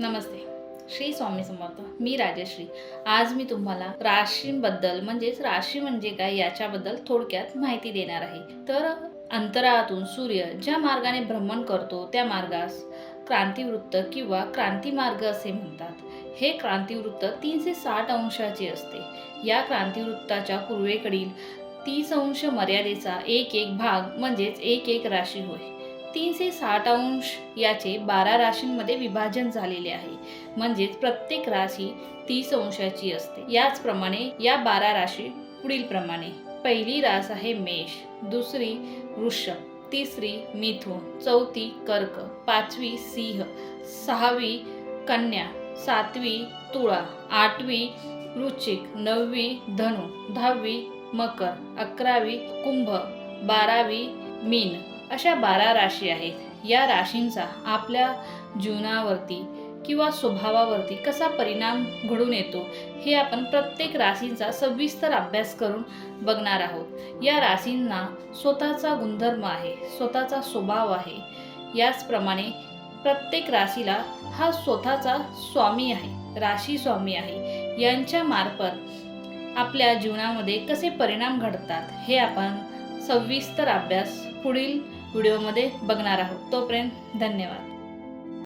नमस्ते. श्री स्वामी समर्थ. मी राजश्री. आज मी तुम्हाला राशींबद्दल म्हणजेच राशी म्हणजे काय याच्याबद्दल थोडक्यात माहिती देणार आहे. तर अंतराळातून सूर्य ज्या मार्गाने भ्रमण करतो त्या मार्गास क्रांतिवृत्त किंवा क्रांतिमार्ग असे म्हणतात. हे क्रांतिवृत्त तीनशे साठ अंशाचे असते. या क्रांतिवृत्ताच्या पूर्वेकडील तीस अंश मर्यादेचा एक एक भाग म्हणजेच एक एक राशी होय. तीनशे साठ अंश याचे बारा राशींमध्ये विभाजन झालेले आहे. म्हणजेच प्रत्येक राशी तीस अंशाची असते. याचप्रमाणे या बारा राशी पुढील प्रमाणे. पहिली रास आहे मेष दुसरी वृषभ तिसरी मिथुन चौथी कर्क पाचवी सिंह सहावी कन्या सातवी तुळा आठवी वृश्चिक नववी धनु दहावी मकर अकरावी कुंभ बारावी मीन अशा बारा राशी आहेत. या राशींचा आपल्या जीवनावरती किंवा स्वभावावरती कसा परिणाम घडून येतो हे आपण प्रत्येक राशींचा सविस्तर अभ्यास करून बघणार आहोत. या राशींना स्वतःचा गुणधर्म आहे स्वतःचा स्वभाव आहे. याचप्रमाणे प्रत्येक राशीला हा स्वतःचा स्वामी आहे राशी स्वामी आहे. यांच्या मार्फत आपल्या जीवनामध्ये कसे परिणाम घडतात हे आपण सविस्तर अभ्यास पुढील व्हिडिओमध्ये बघणार आहोत. तोपर्यंत धन्यवाद.